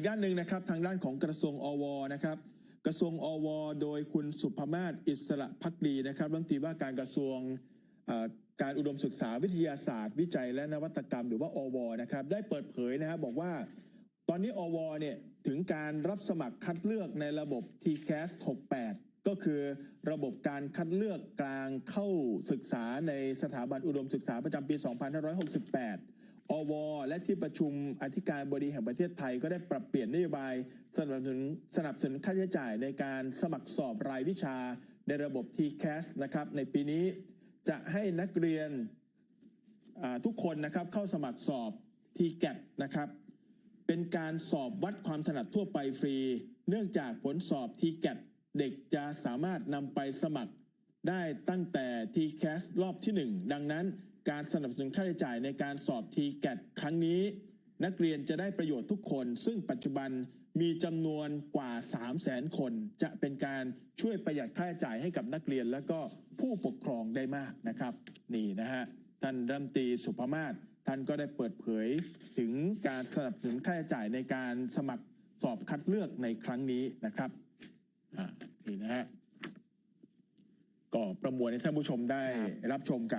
กด้านหนึ่งนะครับทางด้านของกระทรวงอวนะครับกระทรวงอว โดยคุณสุภมาศอิสระพักดีนะครับรัฐมนตรีว่าการกระทรวงการอุดมศึกษาวิทยาศาสตร์ วิจัยและนวัตกรรม หรือว่าอวนะครับได้เปิดเผยนะครับบอกว่า ตอนนี้อวเนี่ยถึงการรับสมัครคัดเลือกในระบบ TCAS 68 ก็คือระบบการคัดเลือกกลางเข้าศึกษาในสถาบันอุดมศึกษาประจำปี 2568 อว และที่ประชุมอธิการบดีแห่งประเทศไทยก็ได้ปรับเปลี่ยนนโยบายสนับสนุนสนับสนุนค่าใช้จ่ายในการสมัครสอบรายวิชาในระบบ TCAS นะครับ ในปีนี้จะให้นักเรียนทุกคนนะครับเข้าสมัครสอบ TCAT นะครับ เป็นการสอบวัดความถนัดทั่วไปฟรี เนื่องจากผลสอบ TCAT เด็กจะสามารถนำไปสมัครได้ตั้งแต่ TCAS รอบที่ 1 ดังนั้น การสนับสนุนค่าใช้จ่ายในการสอบ TCAT ครั้งนี้ นักเรียนจะได้ประโยชน์ทุกคน ซึ่งปัจจุบันมีจำนวนกว่า 3 0 0แสนคน จะเป็นการช่วยประหยัดค่าใช้จ่ายให้กับนักเรียนและก็ผู้ปกครองได้มากนะครับ นี่นะฮะท่านรัฐมนตรีสุภมาศท่านก็ได้เปิดเผยถึงการสนับสนุนค่าใช้จ่ายในการสมัครสอบคัดเลือกในครั้งนี้นะครับอ่านี่นะฮะก็ประมวลให้ท่านผู้ชมได้รับชมกัน